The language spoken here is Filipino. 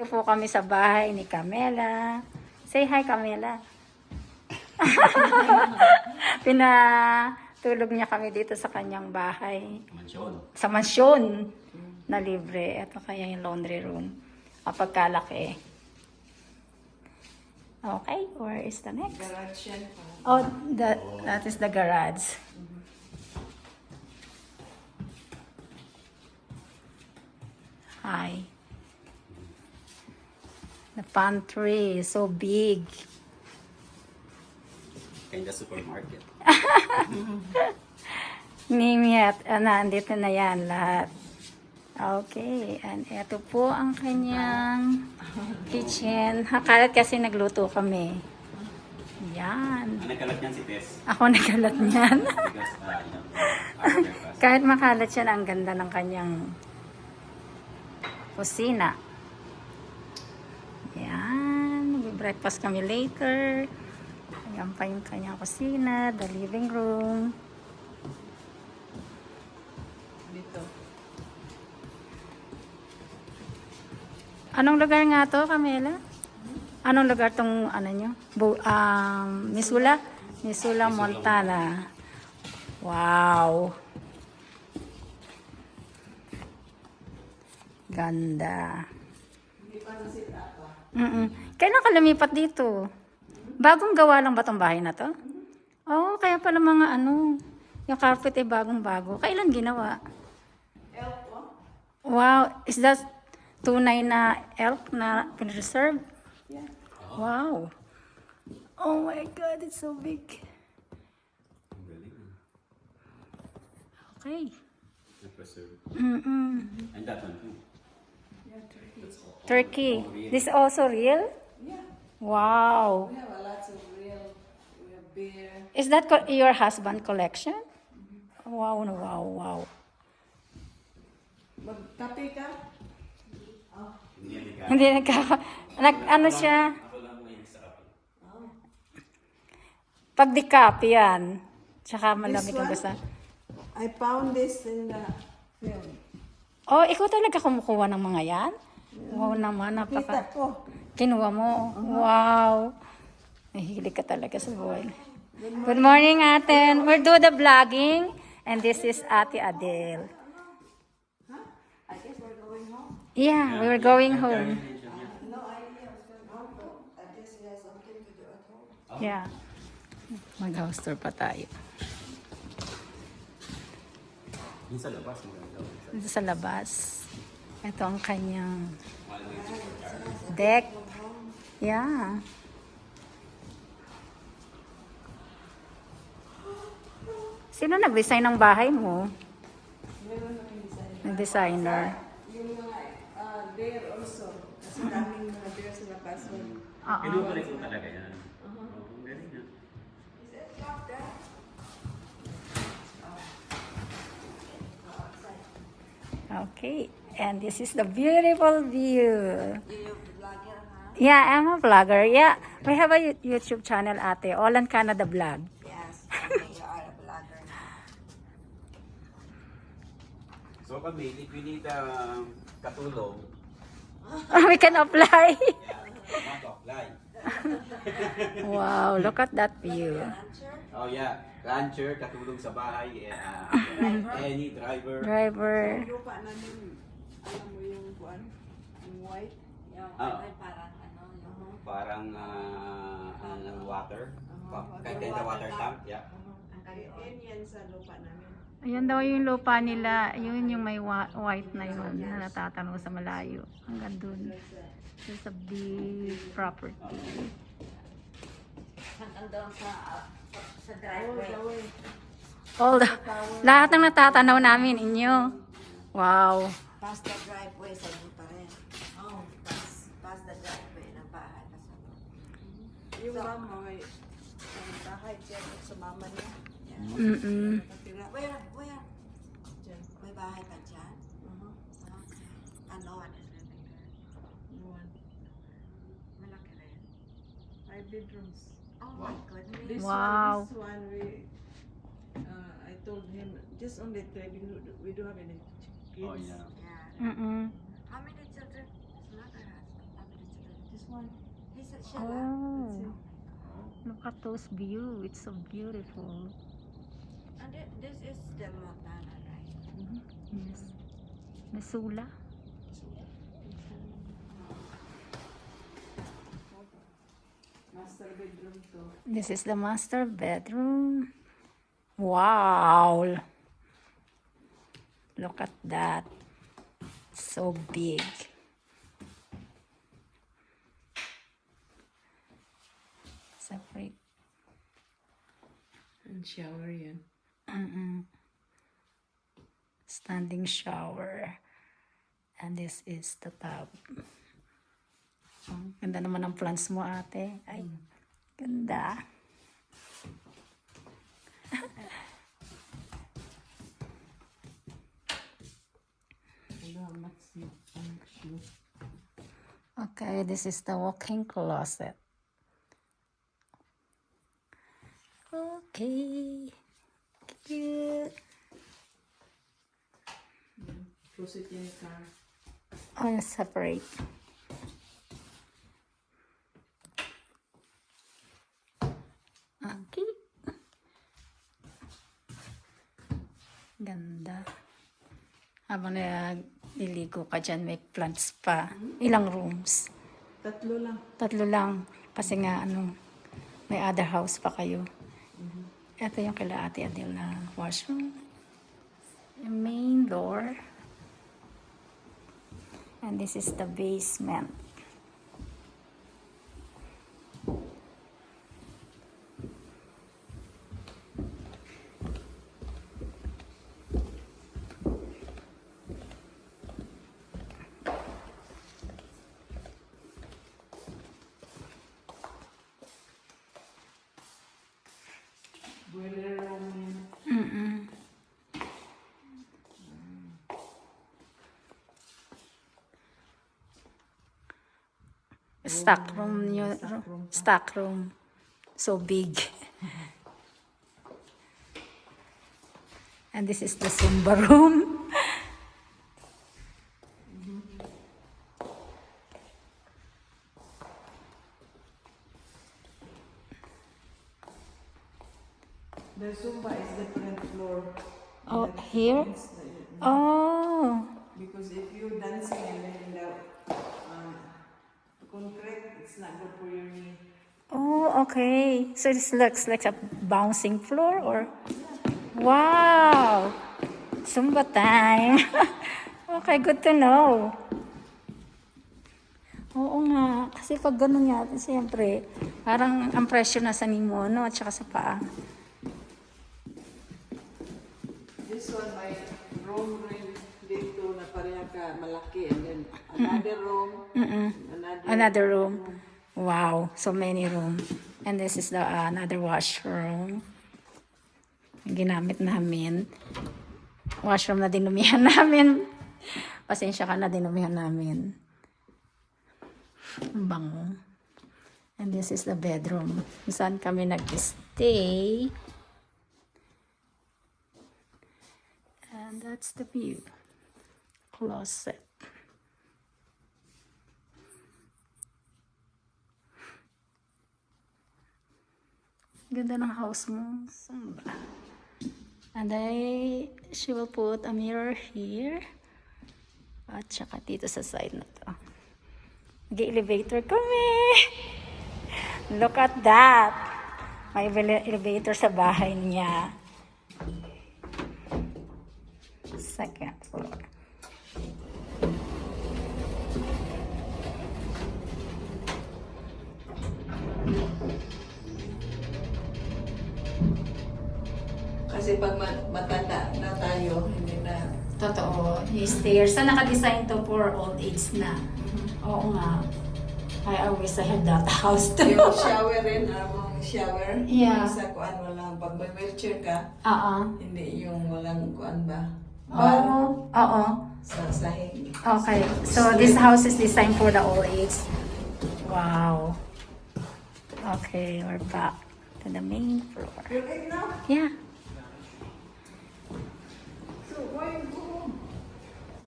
Ito po kami sa bahay ni Camela. Say hi, Camela. Pinatulog niya kami dito sa kanyang bahay. Mansyon. Sa mansyon na libre. Ito kaya yung laundry room. Kapag kalaki. Okay, where is the next? Garage yan. Oh, that, that is the garage. Hi. The pantry is so big. Kinda supermarket. Name it. Ah, nandito na yan lahat. Okay. And ito po ang kanyang kitchen. Hakalat kasi nagluto kami. Yan. Ang nagkalat niyan si Tess. Ako niyan. Because, uh, you know, our breakfast. Kahit makalat siya, ang ganda ng kanyang kusina. Yan. Mag-breakfast kami later. Ayan pa yung kanyang kusina, the living room. Dito. Anong lugar nga to, Camila? Anong lugar tong ano nyo? Bu um, Missoula? Missoula, Montana. Wow. Ganda. Mm-mm. Kailan ka lumipat dito? Bagong gawa lang ba tong bahay na to? Oo, kaya pala mga ano, yung carpet ay bagong-bago. Kailan ginawa? Wow, is that tunay na elk na pinreserve? Yeah. Wow. Oh my God, it's so big. Okay. Na-preserve. Mm-mm. And that one too. Yeah, Turkey. All- Turkey. all. This also real? Yeah. Wow. We have a lot of real. Have beer. Is that your husband collection? Wow, no, wow, wow. Magkape ka? Hindi yan ikaw. Hindi nagka... Nag, ano siya? Pag decaf yan. Tsaka malamig ang one? basta. I found this in the film. Oh, ikaw talaga kumukuha ng mga yan? Wow naman, Kita napaka... ko. Kinuha mo? Wow. Nahihilig ka talaga sa buhay. Good morning, ate. We're do the vlogging. And this is Ate Adele. I guess we're going home. Yeah, we were going home. No idea what's going on, but I guess he has something to do at home. Yeah. Mag-house tour pa tayo. Yung sa labas. Dito sa labas. Ito ang kanyang deck. Yeah. Sino nag-design ng bahay mo? Nag-designer. Yung mga uh, beer also. Kasi daming mga beer sa labas. Oo. Kinukulit mo talaga galing yan. Okay. And this is the beautiful view. Yeah, I'm a vlogger. Yeah, we have a Yo- YouTube channel, ate. All in Canada Vlog. Yes, you are a vlogger now. So kami, if you need uh, katulong, we can apply. yeah, want to apply. wow, look at that view. Oh yeah, rancher, katulong sa bahay, uh, any driver. Driver. Yung lupa namin, alam mo yung kuan, yung white. Yung Ah. parang ano, yung Parang uh, ano, water. Uh-huh. Kahit the water tank, yeah. ang kaliin yan sa lupa namin. Ayan daw yung lupa nila. Yun yung may white na yun na natatanong sa malayo. Hanggang dun. It's a big property. hanggang doon sa sa Oh, driveway. the way. All the, lahat ng natatanaw namin inyo. Wow. Past the driveway sa inyo pa rin. Oh, past, past the driveway ng bahay. Nasa loob. Yung mama may bahay dyan sa mama niya. Yan. Mm-mm. Nakatira Where, where? dyan. May bahay pa dyan? Uh-huh. Okay. And no one. Malaki rin. Five bedrooms. Oh my goodness. This Wow. one, this one we, uh, I told him, just only three, we do- we don't have any kids. Oh yeah. Yeah. Mm-mm. How many children his mother has? one. Hey, sa- siya lang. Oh, look at those view. It's so beautiful. And thi- this is the Montana, right? Mm-hmm. Yes. Missoula. Master bedroom to. This is the master bedroom. Wow. Look at that. So big. And shower yan. Mm-mm. Standing shower. And this is the tub. Ang ganda naman ng plants mo, ate. Ay, ganda. Your function? Okay, this is the walk-in closet. Okay. Cute. Close it in car. Oh, separate. Okay. Ganda. Habang nililigo ka dyan, may plants pa. Ilang rooms? Tatlo lang. Tatlo lang. Kasi nga, ano, may other house pa kayo. Ito yung kila Ate Adele na washroom. Yung main door. And this is the basement. Boiler room yan. Mm-mm. Room nyo. room pa. Stock room. So big. And this is the Zumba room. The Zumba is different floor. Oh, The- here? it's the- Oh. Because if you dancing and then in the um, concrete, it's not good for your knee. Oh, okay. So this looks like a bouncing floor or? Wow! Zumba time. okay, good to know. Oo nga. Kasi pag ganun nga, siyempre, parang ang pressure na sa mo, no? At saka sa paa. This one, my room rin dito na pareha ka malaki and then another room, Mm-mm. another, Another room. Wow, so many room. And this is the uh, another washroom. Ginamit namin. Washroom na dinumihan namin. Pasensya ka na dinumihan namin. Ang bango. And this is the bedroom. Saan kami nag-stay. That's the view. Closet. Ganda ng house mo. Samba. And I, she will put a mirror here. At saka dito sa side na to. Nag-elevator kami. Look at that. May ele- elevator sa bahay niya. Second floor. Kasi pag ma- matanda na tayo, hindi na. Totoo. Yung stairs. Sa naka-design to for old age na. Oo nga. I always I have that house too. Yung shower rin, among shower. Yeah. Sa kuan walang, pag may wheelchair ka, Oo. hindi yung walang kuan ba? Bar Oo. Sa sahig. Okay. So this house is designed for the old age. Wow. Okay, we're back to the main floor. Yeah.